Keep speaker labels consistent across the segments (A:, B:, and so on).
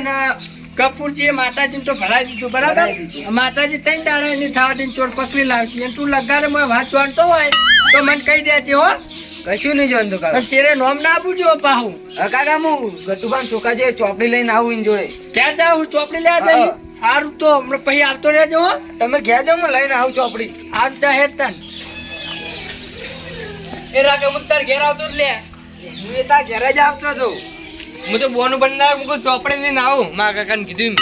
A: અને કપૂરજી માતાજીને તો ભરાઈ દીધું બરાબર? માતાજી ત્રણ દાડા એની થાવાથી ચોર પકડી લાવશે. તું લગાડે મને વાત જાણતો હોય તો મને કહી દેજે હો.
B: કશું નહીં જોવાનું કાકા.
A: ચેરે નોમ ના આપું જો
B: પાહુ. કાકા હું ગટુભાન છોકરા જે ચોપડી લઈને આવું એની જોડે.
A: ક્યાં જાવ હું ચોપડી લેવા. જઈ? સારું તો હમણાં પછી આવતો રહેજો હો.
B: તમે ઘેર હું લઈને આવું ચોપડી.
A: હારું તો હેતન
C: એ રાકે હું તાર ઘેર આવતો જ લે.
B: હું એ તાર ઘેર જ આવતો હતો.
C: હું તો બોનું હું કોઈ ચોપડે લઈને આવું. મા કાકાને કીધું.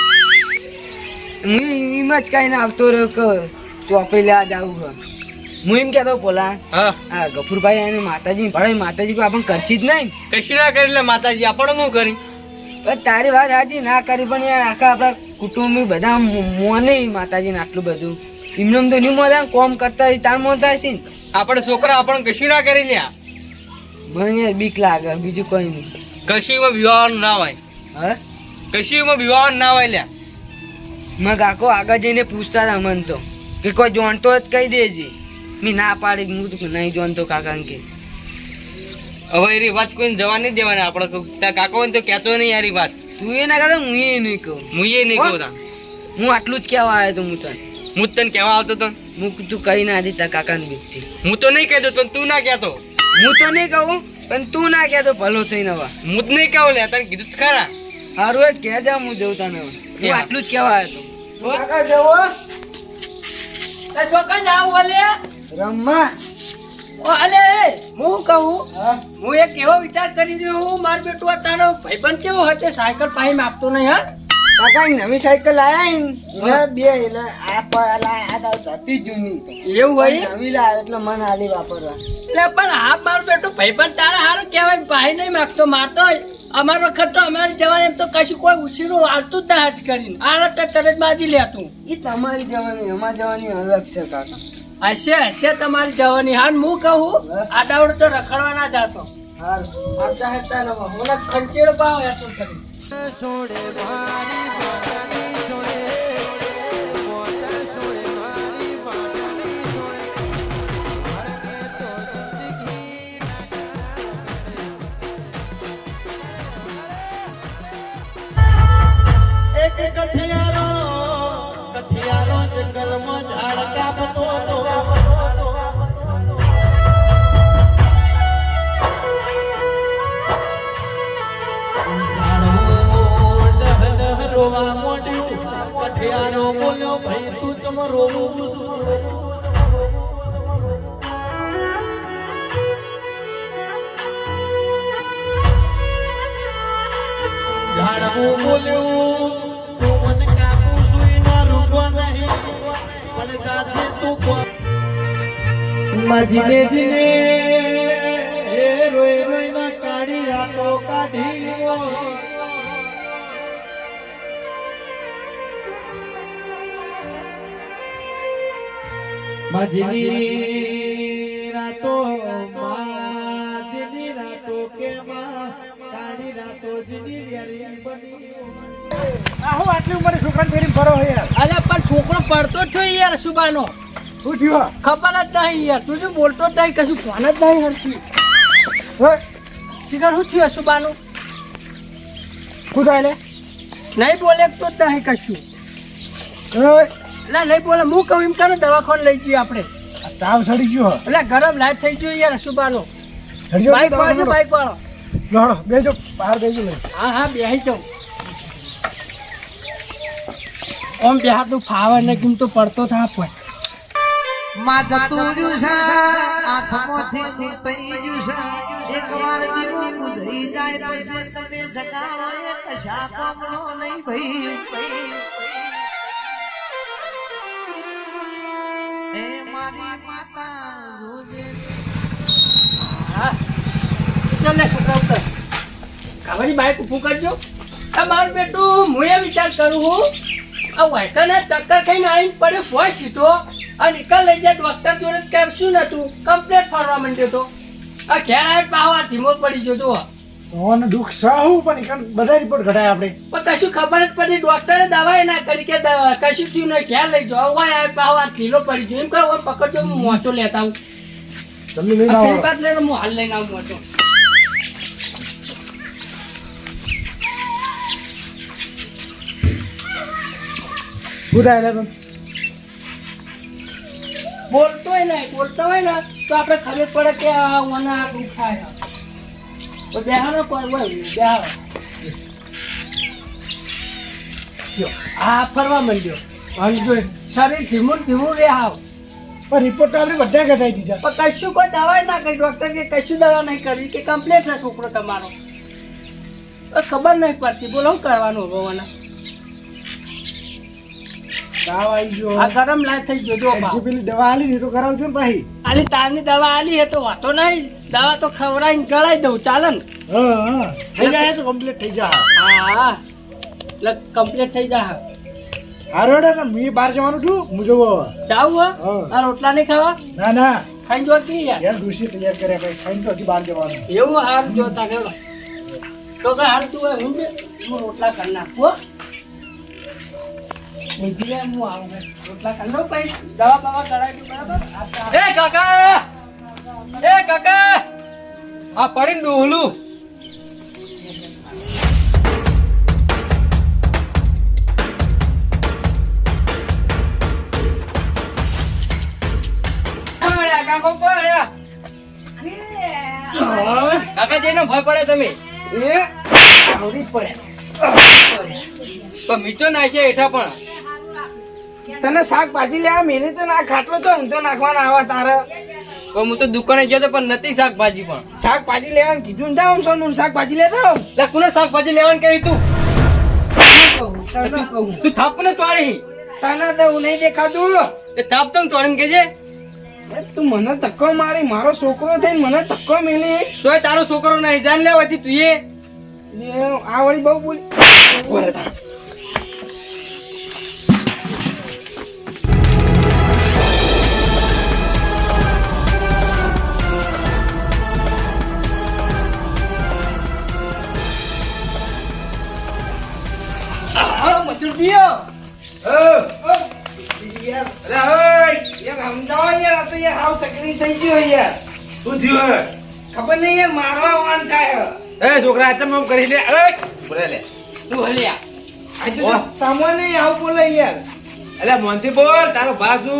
B: હું એમ જ કહીને આવતો રહ્યો કે ચોપડે લેવા જાવું આવું હું એમ કહેતો પોલા
C: હા.
B: આ ગફુરભાઈ અને માતાજી ભણે માતાજી કોઈ આપણને કરશી જ નહીં.
C: કશું ના કરી લે માતાજી આપણે શું કરી?
B: તારી વાત હાજી ના કરી પણ યાર આખા આપણા કુટુંબી બધા મોને માતાજીને આટલું બધું. એમને તો નહીં મોતા કોમ કરતા તાર મોતા ને.
C: આપણે છોકરા આપણને કશું ના કરી લ્યા.
B: યાર બીક લાગે બીજું કોઈ નહીં.
C: કશીમાં વિવાહ ના હોય.
B: હા?
C: કશીમાં વિવાહ ના હોય લ્યા.
B: મેં કાકો આગળ જઈને પૂછતા હતા મને તો કે કોઈ જોણતો જ કહી દેજે. મેં ના પાડી હું તો નહીં જોણતો કાકા કે.
C: હવે એ વાત કોઈને જવા નહીં દેવાની આપણે ત્યાં કાકો તો કહેતો નહીં યારી વાત.
B: તું એ ના કહેતો હું એ નહીં કહું.
C: હું એ નહીં કહું તા
B: હું આટલું જ કહેવા આવ્યો તો હું તને.
C: હું તને કહેવા આવતો તો
B: હું તું કહી ના દીધા કાકાની બીકથી
C: હું તો નહીં કહેતો પણ તું ના કહેતો.
B: હું તો નહીં કહું. પણ તું ના કહેતો ભલો થઈને હવે.
C: હું જ નહીં કહું લે તને કીધું ખરા.
B: હારું એટ કહે જા હું જઉં તને હવે. હું. આટલું જ કહેવા આવ્યો તો
A: કાકા જવો ચોકન જાવ ઓલે
B: રમવા?
A: ઓ અલે હું કહું
B: હું
A: એક એવો વિચાર કરી રહ્યો હું માર બેટો આ તારો ભાઈબંધ કેવો હતો? સાયકલ પાહી માગતો નહીં હા?
B: કાકા નવી સાયકલ લાયા ને બે એટલે આ પર આ તો હતી જૂની
A: એવું હોય
B: નવી લાવ એટલે મન હાલી વાપરવા.
A: એટલે પણ આ મારો બેટો પણ તારા હારું કહેવાય. પાહી નહીં માગતો મારતો અમારો વખત તો અમારી જવાની એમ તો કશું કોઈ ઉછીરું આવતું જ ના હટ કરીને. આ તરત બાજી લેતું
B: એ તમારી જવાની અમારી જવાની અલગ છે કાકા.
A: હશે હશે તમારી જવાની. હા હું કહું આડાવડ તો રખડવા ના જાતો.
B: હાલ
A: આવતા હતા ખંચેડ પાવ એતો કરી
D: सोने मारी बाटानी सोने बोटा सोने मारी बाटानी सोने भर के तो ज़िंदगी एक कठियारो कठियारो जंगल में झाड़ का तो રોવા મોડ્યું કઠિયારો બોલ્યો, ભાઈ, તું ચમ રોવું નહીં, પણ દાદે તું રોઈ રોઈ કાઢી રાતો કાઢી માજીની રાતો માજીની રાતો કે માં કાળી રાતો જની વેરી બની.
E: આહો આટલી ઉંમરે છોકરાને ફેરીને ફરો હે યાર.
A: અલે પણ છોકરો પડતો જ થયો યાર સુબાનો.
E: શું થયો
A: ખબર જ નહીં યાર. તું શું બોલતો જ નહીં કશું ફોન જ નહીં હરખી
E: હે?
A: શીખર શું થયું સુબાનું?
E: શું લે.
A: નહીં બોલે તો જ નહીં કશું. એટલે નહીં બોલે હું કહું એમ કરો દવાખાને લઈ જઈએ આપણે.
E: તાવ સડી ગયો
A: એટલે ગરમ લાઈટ થઈ ગયું યાર સુબાનો બાઈક વાળો બાઈક વાળો.
E: લડો બેજો બહાર બેજો લે
A: હા હા બેસી જાઉં. ઓમ બેહા તું ફાવે ને કેમ તો પડતો થા પણ
D: માં જતુર્યું છે આંખમાંથી તૂટી ગયું છે. એકવાર દીવો બુઝી જાય પછી તમે જગાડો એ કશા નહીં ભાઈ.
A: ચાલ છોકરા, ઉતર. બેટું, હું વિચાર કરું હું આ વાયકાને ચક્કર ખાઈને આવીને પડે ફોય સીધો. આ નિકાલ લઈ જાય ડોક્ટર જોડે કેમ શું નતું? કમ્પ્લેટ ફરવા માંડ્યો તો. આ ઘેર આવી આ ધીમો પડી ગયો તો
E: ભગવાનનું દુઃખ સહું પણ ઈકન બધા રિપોર્ટ ઘટાય આપણે.
A: પણ કશું ખબર જ પડી ડોક્ટરે દવાઈ ના કરી કે કશું થયું નહીં ખ્યાલ લઈ જાઓ? વાય આ પાહો આ ઢીલો પડી ગયો. એમ કરો ઓય પકડજો હું મોચો લેતા આવું.
E: તમને લઈને આવો.
A: વાત લઈને હું હાલ લઈને આવું મોચો.
E: થાય એટલે પણ?
A: બોલતોય નહીં બોલતો હોય ને તો આપણે ખબર પડે કે છે. તો બેહાનો કોઈ હોય બેહાનો જો, આ ફરવા માંડ્યો. અને શરીર ધીમું ધીમું રે આવ
E: પણ રિપોર્ટ આપણે બધા ઘટાઈ દીધા.
A: પણ કશું કોઈ દવા ના કરી ડૉક્ટર કે કશું દવા નહીં કરી કે કમ્પ્લીટ છે છોકરો તમારો. ખબર નહીં પડતી. બોલો શું કરવાનું ભગવાન
E: તાવ આવી ગયો.
A: આ ગરમ ના થઈ ગયો જો
E: જે પેલી દવા આલી તો કરાવજો ને ભાઈ.
A: આલી તારની દવા આલી હે તો વાતો નહીં. દવા તો ખવડાવીને ગળાઈ દઉં ચાલે ને.
E: હા હા. થઈ જાય તો કમ્પ્લીટ થઈ જા
A: હા એટલે કમ્પ્લીટ થઈ
E: જા હારોડે ને હું બહાર જવાનું છું. હું જોવો.
A: જાવું આ રોટલા નહીં ખાવા?
E: ના ના.
A: ખાઈ જો કી યાર.
E: યાર તૈયાર કર્યા ભાઈ. ખાઈને તો હજી બહાર જવાનું.
A: એવું હાર જોતા તારે તો કે હાલ તું હું હું રોટલા કરી નાખું
C: એ કાકા! એ કાકા! આ પડીને ડોહલું. પડ્યા, કાકો જેનો ભય પડે તમે.
B: એ? પડે
C: પણ મીઠો છે હેઠા પણ.
B: તને શાકભાજી લેવા મેલી તો ના ખાટલો તો ઊંધો નાખવાના આવા તારા.
C: હું તો દુકાને ગયો તો પણ નથી શાકભાજી પણ.
B: શાકભાજી લેવાનું કીધું ને જાઉં સોનું શાકભાજી લેતા આવું.
C: લે કોને શાકભાજી લેવાનું કહ્યું તું? તું થાપ ને ચોરી?
B: તને તો હું નહીં દેખાતું.
C: એ થાપ તો ચોરી કેજે
B: તું મને ધક્કો મારી મારો છોકરો થઈને મને ધક્કો મેલી.
C: તોય તારો છોકરો નહીં જાણ લેવાથી તું એ.
B: આ વળી બહુ બોલી
E: આમ કરી લે. એ બોલે લે.
C: તું હલ્યા
B: તમે નહીં આવું બોલે યાર.
E: અલે મોનથી બોલ તારો બાજુ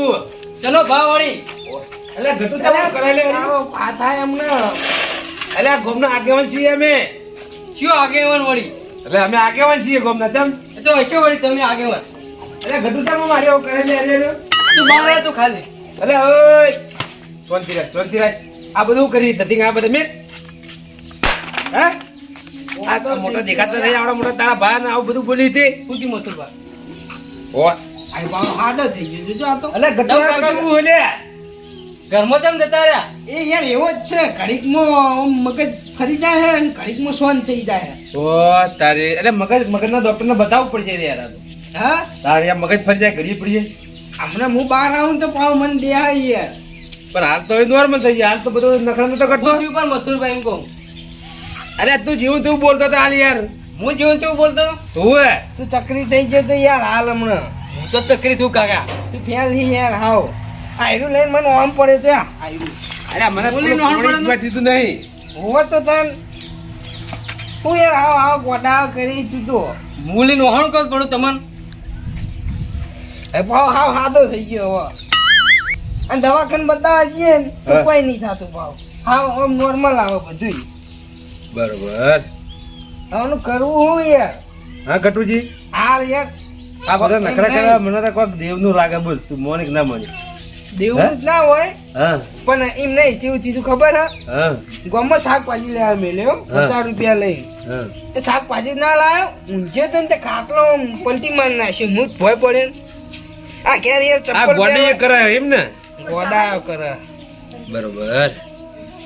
C: ચલો ભા વળી.
E: અલે ઘટુ ચમ આમ લે.
B: આવો ભા થાય અમને
E: અલે ગોમના આગેવાન છીએ અમે.
C: શું આગેવાન વળી?
E: એટલે અમે આગેવાન છીએ ગોમના તેમ
C: એ તો હશો વળી તમે આગેવાન.
E: અલે ઘટુ ચમ મારે એવું કરે લે અરે અરે.
C: તું બહાર તું ખાલી.
E: અલે ઓય. શાંતિ રાખ શાંતિ રાખ આ બધું કરી ધતિંગ આ બધા મેં હે? આ તો મોટા દેખાતા નહીં આવડા મોટા તારા ભા ને આવું બધું બોલી હતી
C: પૂછી મોટું ભા
E: ઓ
B: આ બાવો હાડો થઈ ગયો જોજો આ તો.
E: અલે આ બધું બોલે.
C: ઘરમાં તેમ જતા રહ્યા?
B: એ યાર એવો જ છે ઘડીકમાં મગજ ફરી જાય હે અને ઘડીકમાં સોન થઈ જાય હે.
E: ઓ તારે એટલે મગજ મગજના ડોક્ટરને બતાવવું પડશે યાર
B: હા?
E: તારે આ મગજ ફરી જાય ઘડી પડી જાય
B: હમણાં હું બહાર આવું તો પાવ મન દેહાય યાર.
E: પણ હાલ તો નોર્મલ થઈ જાય હાલ તો બધું નખરા તો કરતો
C: પણ મથુરભાઈ એમ કહું.
E: અરે તું જીવું તું બોલતો તો હાલ યાર.
C: હું જીવું તું બોલતો?
E: તું હે?
B: તું ચકરી થઈ ગયો તો યાર હાલ હમણાં.
C: હું તો ચકરી છું કાકા.
B: તું ફેલથી યાર હાવ. આયરું લઈને મને ઓમ પડે તો આયરું
E: અરે મને
C: બોલી
E: નો
C: પડે
E: દીધું નહીં.
B: હોત તો તન હું યાર હાવ હાવ ગોડા કરી તું તો
C: મૂલી નોહણ કર પડો તમને.
B: એ ભાવ હાવ હાદો થઈ ગયો હવે. અને દવાખાને બતાવવા જઈએ ને તો
E: હા.
B: કોઈ નહીં થતું ભાવ. હાવ નોર્મલ આવે બધું
E: બરોબર.
B: આનું કરવું હું યાર?
E: હા કટુજી
B: આ યાર.
E: આ બધા નખરા કરવા મને તો કોઈક દેવનું લાગે બોલ તું મોને ના મને?
B: દેવનું જ ના હોય
E: હા.
B: પણ એમ નહીં જેવું ચીજું ખબર હા? ગામમાં શાકભાજી લેવા મેલ્યો પચાસ રૂપિયા લઈ. તે શાકભાજી ના લાવ્યો ઊંઝે તો તે ખાટલો પલટી મારી નાખી હું જ ભય પડે ને. આ ક્યારે યાર ચપ્પલ
E: ગોડી કરાયો એમ ને?
B: ગોડા કરા
E: બરોબર.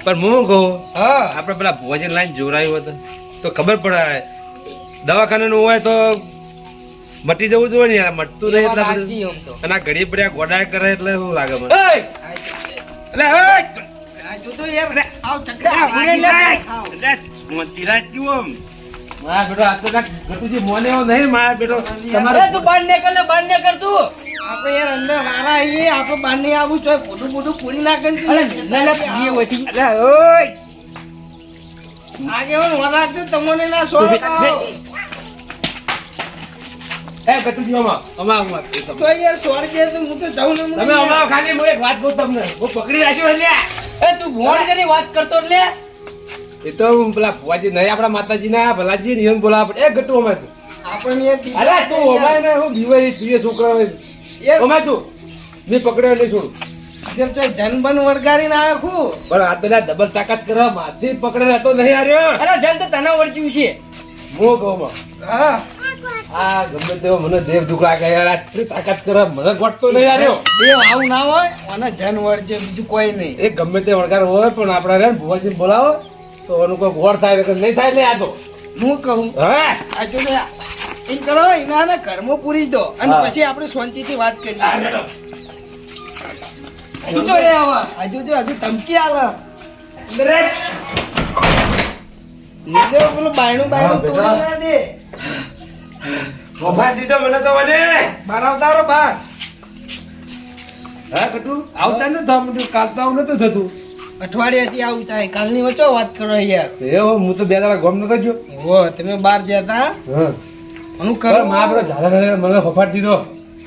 E: પણ હું કહું
B: હા.
E: આપણે પેલા ભોજન લાઈન જોરાયું હતું. તો ખબર પડે દવાખાનાનું હોય તો મટી જવું જોઈએ ને યાર મટતું નહીં એટલે અને આ ઘડી પડ્યા ગોડાય કરે એટલે શું લાગે મને? એટલે
B: જોતો યાર આવ ચકરા
E: મારા બેટો આ તો કાંઈક મોને એવો નહીં મારા બેટો તમારે
C: અરે તું બહાર નીકળ ને બહાર તું.
B: આપણે યાર અંદર આવીએ આપણે બહાર નહીં આવું પૂરી નાખે
C: અરે
E: ઓય!
B: આગેવાન છે, તમને ના સો
E: તું બી-
B: ખાઓ.
E: એ ગટુજી અમા અમા અમા
B: તો યાર સોરી તો હું તો જાઉં ને
E: તમે અમા ખાલી હું એક વાત કહું તમને. હું પકડી રાખ્યો એટલે.
C: એ તું ભોણ કરી વાત કરતો લે.
E: એ તો હું પેલા ભુવાજી નહીં આપણા માતાજીના ભલાજી ને બોલાવા પડે એ ગટુ અમાય તું.
B: આપણને
E: અરે તું અમાય ને હું બીવાય દિવ્ય છોકરા એ
B: યાર
E: તું મેં પકડ્યો નહીં છોડું.
B: તો જનબન વળગાડીને આવે ખું.
E: પણ આ તો ડબલ તાકાત કરવા માથી પકડે તો નહીં આર્યો
C: અરે જન તો તને વળગ્યું છે.
E: મો કહું
B: હા.
E: આ ગમે તેવો મને જે દુઃખ લાગે આટલી તાકાત કરવા મને ગોઠતો નહીં આર્યો
B: એ આવું ના હોય અને જન વળજે બીજું કોઈ નહીં.
E: એ ગમે તે વળગાર હોય પણ આપણા રે ભુવાજી બોલાવો. તો એનું કોઈ ગોળ થાય કે નહીં થાય ને આ તો.
B: હું કહું?
E: હા?
B: આ જો ને એમ કરો એના ને ઘરમાં પૂરી દો અને પછી આપણે શાંતિથી વાત કરીએ
E: આ મેડમ.
B: રે હવે હજુ જો હજુ ધમકી આલે. નીચે પેલું બાયણું બાયણું તોડી. ના દે
E: વફાત દીધો મને તો મને.
B: બાર આવતા રહો બાર.
E: હા કટુ? આવતા ન થવા માંડ્યું કાલ તો આવું નતું થતું.
B: અઠવાડિયાથી આવું થાય. કાલની વચ્ચે વાત કરો યાર.
E: એ હો, હું તો બે દાડા ગોમ નતો ગયો
B: ઓ તમે બહાર જતા
E: હા.
B: હું
E: કરો. મા પેલો ઝાલા મને ફફાટ દીધો.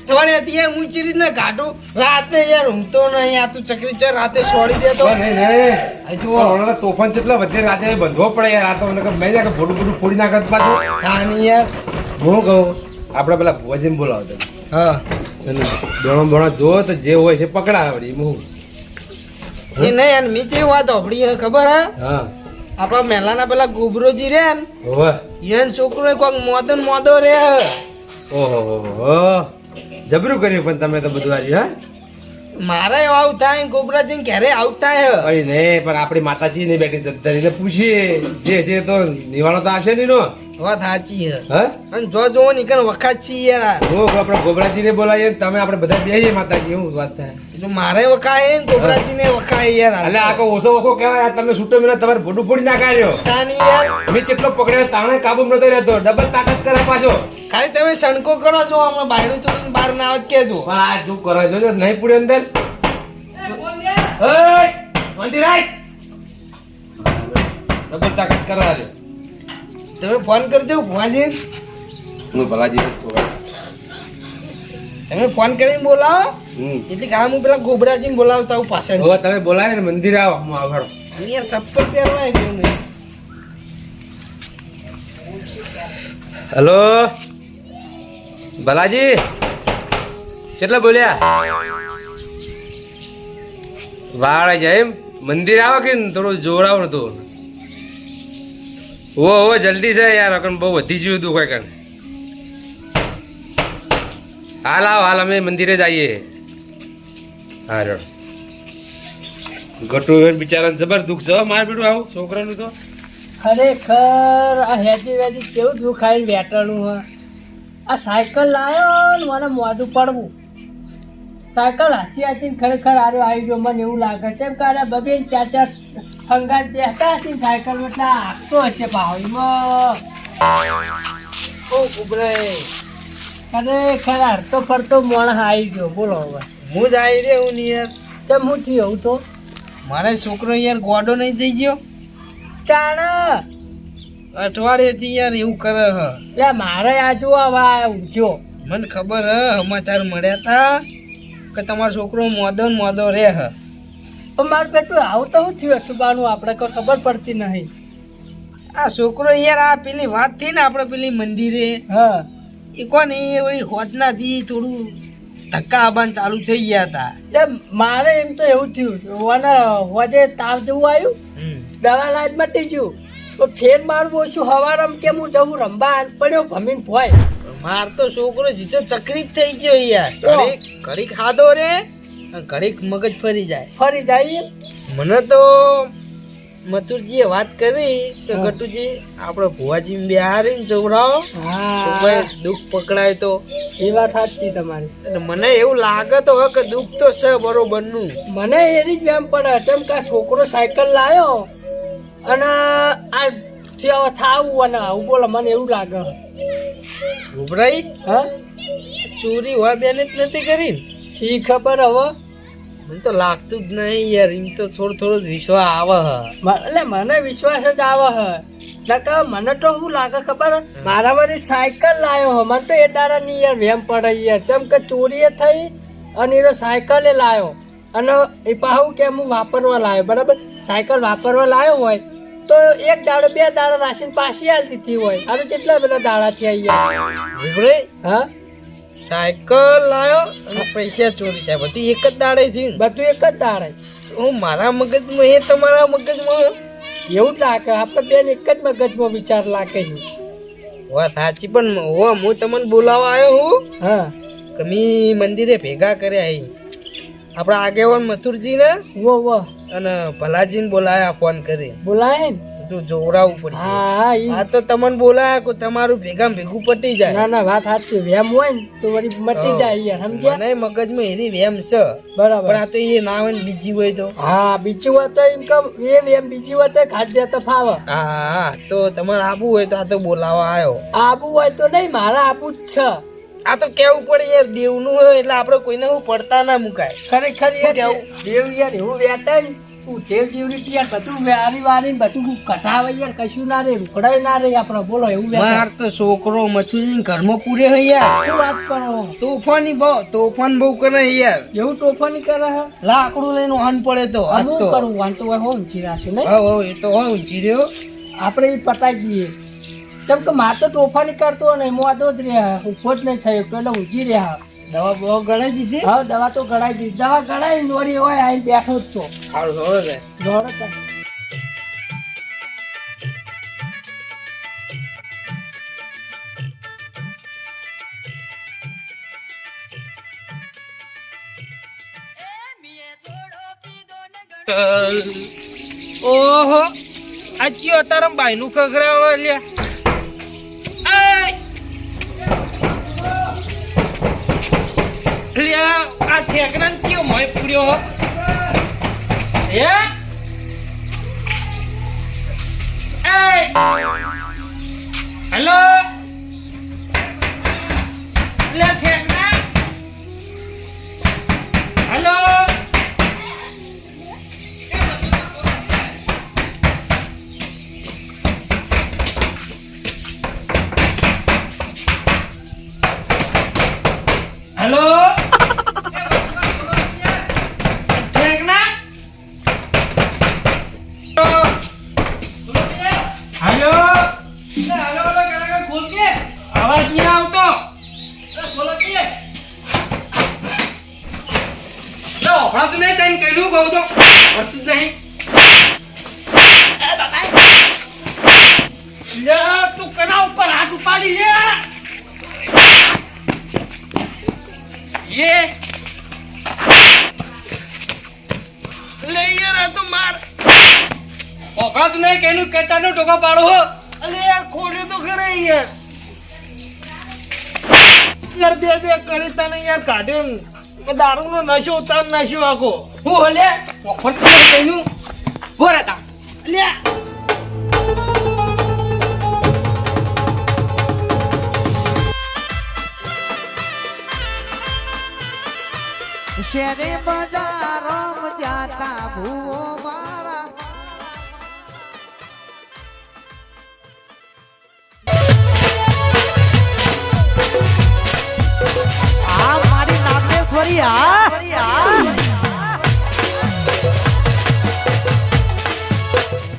B: અઠવાડિયાથી યાર હું ચીરી ના કાઢું. રાતે યાર ઊંઘતો નહીં આ તું ચકરી ચર રાતે છોડી દે
E: તો નહીં નહીં.
B: જુઓ.
E: હમણાં તોફાન કેટલા વધે રાતે બંધવો પડે યાર. આ તો મને મેં જાય ફોટું ફોટું ફોડી નાખત પાછું.
B: તાણી યાર.
E: હું કહું આપણે પેલા ભુવાજીને બોલાવતા
B: હા.
E: દોણો બોણો જો તો જે હોય છે પકડા આવડી હું
B: એ નહીં યાર મી ચેવી વાત હોભળી હે ખબર હે?
E: હા.
B: આપણા મહેલાના પેલા ગુબરોજી રે ને છોકરો કોક મોદો મોદો રે.
E: ઓહો જબરું કર્યું પણ તમે તો બધું હાર્યું હા?
B: મારે આવું થાય ને ગોબરાજી ક્યારે આવું હે.
E: અરે નહીં પણ આપણી માતાજી ને બેઠી જગદારીને પૂછીએ. જે છે તો નિવાળો તો આવશે નહીં નો.
B: વાત સાચી હે
E: હા?
B: અને જો જોવો ને ઈકન વખાત છી યાર.
E: હું આપણે ગોબરાજીને બોલાવીએ ને તમે આપણે બધા બેહીએ માતાજી એવું વાત થાય.
B: જો મારે વખાય ને ગોબરાજી ને વખાય યાર
E: એટલે આખો ઓછો ઓછો કહેવાય તમે છૂટો મિલા તમારે ભોડું ફોડી નાખાર્યો
B: તાની યાર.
E: મેં કેટલો પકડ્યો તાણે કાબુ નતો રહેતો. ડબલ તાકાત કરે પાછો.
B: ખાલી તમે સણકો કરો છો હમણાં બાયણું તોડીને બહાર ના આવત કેજો
E: પણ આ તું કરે જો નહીં પૂરી અંદર. ઓય. ડબલ તાકાત કરવા દે
B: તમે ફોન કરજો ભુવાજી.
E: હું ભલાજી
B: તમે ફોન કરીને બોલાવો. એટલે કામ હું પેલા ગોબરાજી બોલાવતા હું પાછળ.
E: હવે તમે બોલાવે ને મંદિરે આવો હું આગળ.
B: યાર સપ્પર પહેરવા ગયું નહીં.
E: હેલો? ભલાજી? કેટલા બોલ્યા? વાળ જાય એમ? મંદિર આવો કે થોડું જોરાવ નતું ઓ ઓ જલ્દી છે યાર, અકન બહુ વધી ગયું હતું કોઈ કણ. હાલ આવ, હાલ અમે મંદિરે જ આવીએ હા, રો. ગટુ બિચારા જબર દુઃખ છે માર બેટું આવું, છોકરાનું તો.
A: ખરેખર આ હેજી વેજી કેવું દુખાય વેટરનું આ સાયકલ ને મને મોઢું પડવું. સાયકલ હાચી હાચી ખરેખર આરો આવી ગયો મને એવું લાગે કેમ કે આને બબે ચાર ચાર હંગાત બેસતા હશે સાયકલ એટલે આ હશે પાવડીમાં.
B: ઓ ગોબરાય
A: ખરેખર હરતો ફરતો મોણ આવી ગયો. બોલો હવે.
B: હું જ આવી રહ્યો હું ને યાર
A: ચમ હું થયું તો?
B: મારે છોકરો યાર ગોડો નહીં થઈ ગયો.
A: ચાણ.
B: અઠવાડિયેથી યાર એવું કરે હ.
A: એટલે મારે આ જો ઉઠ્યો ઊંચો
B: મને ખબર હ સમાચાર મળ્યા તા. કે તમારો છોકરો મોદો મોદો રે હ.
A: પણ મારું બેટું આવું તો શું થયું સુબાનું આપણે કોઈ ખબર પડતી નહીં.
B: આ છોકરો યાર આ પેલી વાત થઈ ને આપણે પેલી મંદિરે.
A: હા.
B: એ કોને એ વળી હોજનાથી થોડું ધક્કા આબાન ચાલુ થઈ ગયા હતા.
A: એટલે મારે એમ તો એવું થયું હોજે તાવ જેવું આવ્યું. દવા લાજ મટી ગયું. તો ફેર મારવું ઓછું હવારમ કેમ હું જવું રમવા પડ્યો ભમીન ભોય.
B: માર તો છોકરો જીતો ચકરી જ થઈ ગયો યાર. ઘડીક ખાધો રે ઘડીક મગજ ફરી જાય.
A: ફરી જાય
B: મને તો મથુરજીએ વાત કરી તો. ગટુજી આપણે ભુવાજી
A: હા.
B: કોઈ દુઃખ પકડાય તો.
A: એ વાત સાચી તમારી.
B: એટલે મને એવું લાગે તો કે દુઃખ તો છે બરોબરનું.
A: મને એની જ એમ પડે. ચમ કે છોકરો સાયકલ લાયો અને આ થી હવે થાવું અને આવું બોલો મને એવું લાગે
B: ઉભરાઈ
A: હા
B: ચોરી હોય બેને જ નથી કરી
A: શી ખબર હવે
B: મને તો લાગતું જ નહીં યાર એમ તો થોડો થોડો વિશ્વાસ આવે હ
A: એટલે મને વિશ્વાસ જ આવે હ નકા મને તો શું લાગે ખબર હે? મારા વાળી સાયકલ લાયો હો મને તો એ દાડા ની યાર વેમ પડે યાર જેમ કે ચોરીએ થઈ અને એનો સાયકલે લાયો અને એ પાહું કે હું વાપરવા લાયો બરાબર સાયકલ વાપરવા લાયો હોય તો એક દાડો બે દાડો રાશિન પાછી આલ દીધી હોય. હવે કેટલા બધા દાડા યાર
B: ઉભરે
A: હા?
B: સાયકલ લાયો અને પૈસા ચોરી થાય. બધું એક જ દાડે થયું
A: બધું એક જ દાડે.
B: હું મારા મગજમાં એ તમારા મગજમાં
A: એવું જ લાગે. આપણે બેન એક જ મગજમાં વિચાર લાગે છે.
B: વાત સાચી પણ હો હું તમને બોલાવવા આવ્યો હું.
A: હા.
B: કમી મંદિરે ભેગા કર્યા અહીં. આપણા આગેવાન મથુરજી ને
A: વો વો.
B: અને ભલાજીને બોલાયા ફોન કરી.
A: બોલાય ને
B: તું જોવડાવવું પડશે.
A: હા હા
B: આ તો તમને બોલાયા કો તમારું ભેગા ભેગું પટી જાય?
A: ના ના વાત સાચી. વેમ હોય ને તો વળી મટી જાય યાર સમજ્યા?
B: મને મગજમાં એરી વેમ છે. પણ
A: બરાબર
B: આ તો એ ના હોય ને બીજી હોય તો.
A: હા બીજી હોય તો એમ કે એ વેમ બીજી હોય તો ખાદ્ય તો ફાવે
B: હા હા તો તમારે આબુ હોય તો આ તો બોલાવા આવ્યો.
A: આબુ હોય તો નહીં મારા આબુ જ છે.
B: આ તો કેવું પડે યાર દેવનું હોય એટલે આપણે કોઈને હું પડતા ના મુકાય.
A: ખરેખર યાર દેવ યાર એવું ને દેવ જેવી યાર બધું વારી વારી બધું કટાવે યાર કશું ના રે રૂખડાય ના રે આપણે બોલો એવું
B: માર તો છોકરો મથુરી ઘરમાં પૂરે હોય યાર.
A: શું વાત કરો?
B: તોફાની બહુ તોફાન બહુ કરે યાર.
A: એવું તોફાની કરે હે?
B: લાકડું લઈને હન પડે તો આજ તો.
A: કરવું વાંધો હોય હો ઊંચી રાશે ને
B: હા એ તો હો ઊંચી રહ્યો.
A: આપણે એ પટાઈ દઈએ. કેમ કે માર તો તોફાની કરતો ને મોદો જ રહ્યા. ઊભો જ નહીં થયો પેલો ઉજી રહ્યા.
B: દવા બહુ ગણાઈ દીધી?
A: હા દવા તો ગણાઈ દીધી. દવા ગણાઈ નોરી હોય આઈ બેઠો જ તો.
B: સારું સારું છે
A: દોડો તો.
B: ઓહો આ ચિયો તારમ બાયનું ખગરાવા લ્યા? લ્યા આ ઠેકરાન ચિયો મોય પૂર્યો હો અહીંયા આવતો. ઓફળા તું નહીં તને કહ્યું કહું તો ભરતું જ નહીં. તું કના ઉપર હાથ ઉપાડી છે યે લેયર માર ઓફળા તું નહીં કહ્યું કે તને ટોકા પાડો અરે યાર ખોલ્યું તો ખરે યાર. યાર દે દે કરી તને યાર કાઢ્યો ને. કે દારૂનો નશો ઉતાર નશો આખો. હું હલે? ઓફર નહીં કહેલું તા અલ્યા
D: શેરે બજારો જાતા ભૂવો મારા